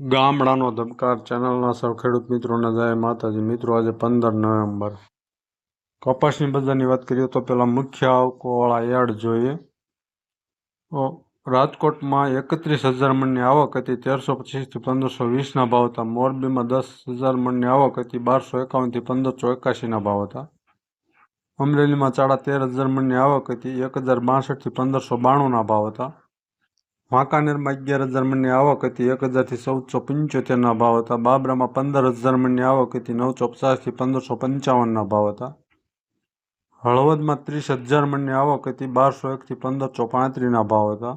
ગામડાનો ધબકાર ચેનલના સૌ ખેડૂત મિત્રોને જય માતાજી. મિત્રો, આજે પંદર નવેમ્બર. કપાસની બજારની વાત કરીએ તો પહેલાં મુખ્ય આવકોવાળા યાર્ડ જોઈએ. રાજકોટમાં એકત્રીસ હજાર મણની આવક હતી, તેરસો પચીસથી પંદરસો વીસના ભાવ હતા. મોરબીમાં દસ હજાર મણની આવક હતી, બારસો એકાવનથી પંદરસો એકાશીના ભાવ હતા. અમરેલીમાં સાડા તેર હજાર મણની આવક હતી, એક હજાર બાસઠથી પંદરસો બાણુંના ભાવ હતા. વાંકાનેરમાં અગિયાર હજાર મણની આવક હતી. એક હજારથી ચૌદસો પંચોતેરના ભાવ હતા. બાબરામાં પંદર હજાર મણની આવક હતી. નવસો પચાસથી પંદરસો પંચાવનના ભાવ હતા. હળવદમાં ત્રીસ હજાર મણની આવક હતી. બારસો એકથી પંદરસો પાંત્રીસના ભાવ હતા.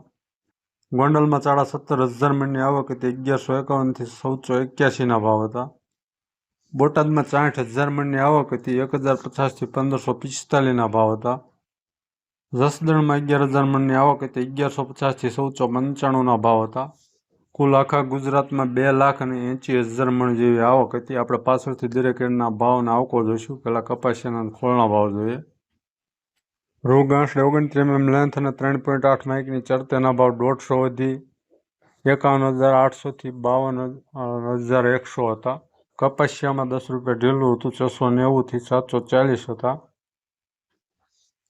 ગોંડલમાં સાડા સત્તર હજાર મણની આવક હતી. અગિયારસો એકાવનથી ચૌદસો એક્યાસીના ભાવ હતા. બોટાદમાં સાઠ હજાર મણની આવક હતી. એક હજાર પચાસથી પંદરસો પિસ્તાલીસના ભાવ હતા. જસદણમાં અગિયાર હજાર મણની આવક હતી. અગિયારસો પચાસથી ચૌદસો પંચાણુંના ભાવ હતા. કુલ આખા ગુજરાતમાં બે લાખ અને એંચી હજાર મણ જેવી આવક હતી. આપણે પાછળથી દરેક એડના ભાવના આવકો જોઈશું. પહેલાં કપાસિયાના ખોળના ભાવ જોઈએ. રૂ ગાંસડે ઓગણત્રીસ એમ લેન્થ અને ત્રણ પોઈન્ટ આઠ માઇકની ચરતેના ભાવ દોઢસો વધી. એકાવન હજાર આઠસોથી બાવન હજાર એકસો હતા. કપાસિયામાં દસ રૂપિયા ઢીલું હતું. છસો નેવુંથી સાતસો ચાલીસ હતા.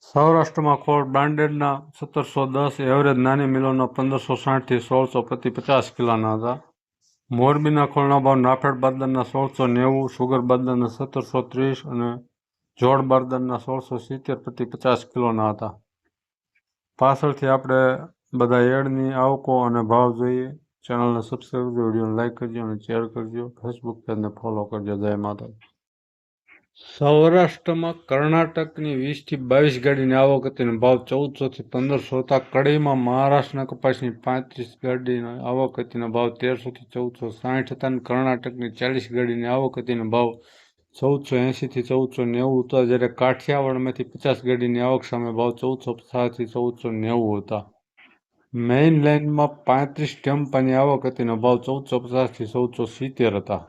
સૌરાષ્ટ્રમાં ખોળ બ્રાન્ડેડના સત્તરસો દસ એવરેજ નાની મિલોના પંદરસો સાઠથી સોળસો પ્રતિ પચાસ કિલોના હતા. મોરબીના ખોળના ભાવ નાફેડ બારદારના સોળસો નેવું, સુગર બારદારના સત્તરસો ત્રીસ અને જોડ બારદારના સોળસો સિત્તેર પ્રતિ પચાસ કિલોના હતા. પાછળથી આપણે બધા એડની આવકો અને ભાવ જોઈએ. ચેનલને સબસ્ક્રાઈબ કરજો, વિડીયોને લાઇક કરજો અને શેર કરજો. ફેસબુક પેજને ફોલો કરજો. જય માતાજી. સૌરાષ્ટ્રમાં કર્ણાટકની વીસથી બાવીસ ગાડીની આવક હતી ભાવ ચૌદસોથી પંદરસો હતા. કડીમાં મહારાષ્ટ્રના કપાસની પાંત્રીસ ગાડીની આવક હતી ભાવ તેરસોથી ચૌદસો સાઠ હતા અને કર્ણાટકની ચાલીસ ગાડીની આવક હતી ભાવ ચૌદસો એંશીથી ચૌદસો નેવું હતા. જ્યારે કાઠિયાવાડમાંથી પચાસ ગાડીની આવક સામે ભાવ ચૌદસો પચાસથી ચૌદસો નેવું હતા. મેઇન લાઇનમાં પાંત્રીસ ટેમ્પાની આવક હતી ભાવ ચૌદસો પચાસથી ચૌદસો સિત્તેર હતા.